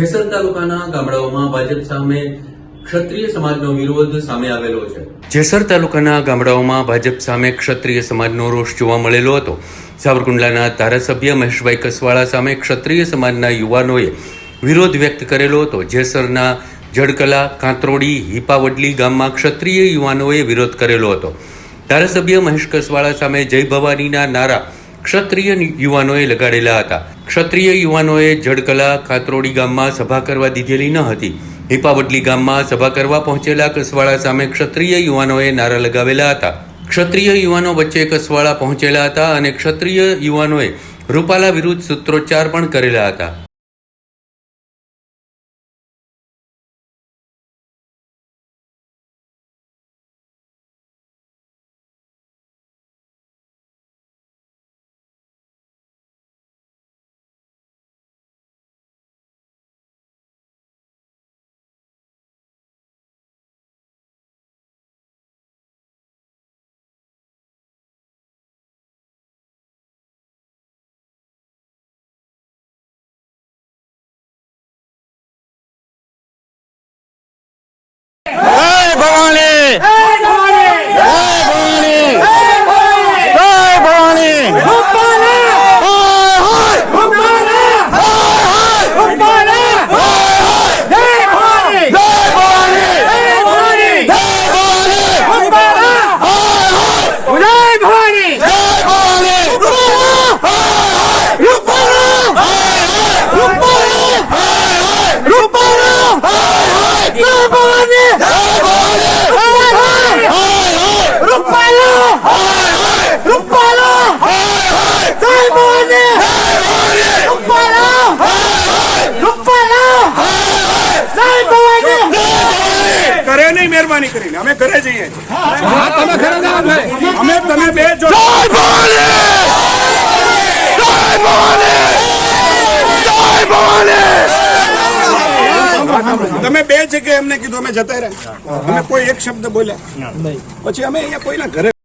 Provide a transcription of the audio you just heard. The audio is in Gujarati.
જેસર તાલુકાના ગામડાઓમાં ભાજપ સામે ક્ષત્રિય સમાજનો વિરોધ સામે આવેલો છે. જેસર તાલુકાના ગામડાઓમાં ભાજપ સામે ક્ષત્રિય સમાજનો રોષ જોવા મળેલો હતો. સાવરકુંડલાના ધારાસભ્ય મહેશભાઈ કસવાળા સામે ક્ષત્રિય સમાજના યુવાનોએ વિરોધ વ્યક્ત કરેલો હતો. જેસરના જડકલા, કાંતરોડી, હિપાવડલી ગામમાં ક્ષત્રિય યુવાનોએ વિરોધ કરેલો હતો. ધારાસભ્ય મહેશ કસવાળા સામે જય ભવાનીના નારા ક્ષત્રિય યુવાનોએ લગાડેલા હતા. ક્ષત્રિય યુવાનોએ જડકલા ખાતરોડી ગામમાં સભા કરવા દીધેલી ન હતી. હિપાવડલી ગામમાં સભા કરવા પહોંચેલા કસવાળા સામે ક્ષત્રિય યુવાનોએ નારા લગાવેલા હતા. ક્ષત્રિય યુવાનો વચ્ચે કસવાળા પહોંચેલા હતા અને ક્ષત્રિય યુવાનોએ રૂપાલા વિરુદ્ધ સૂત્રોચ્ચાર પણ કરેલા હતા. જય ભવાની જય ભવાની જય ભવાની હોય હોય જય ભવાની જય ભવાની જય ભવાની જય ભવાની રૂપાલા રૂપાલા રૂપાલા જય ભવાની જય ભવાની રૂપાલા રૂપાલા જય ભવાની રૂપાલા રૂપાલા જય ભવાની કરે નહીં મહેરબાની કરીને. અમે ઘરે જઈએ છીએ. અમે. તમે બે જો જય ભવાની! જય ભવાની! જય ભવાની! તમે બે જગ્યાએ અમને કીધું અમે જતા રહ્યા. અમે કોઈ એક શબ્દ બોલ્યા. પછી અમે અહીંયા કોઈના ઘરે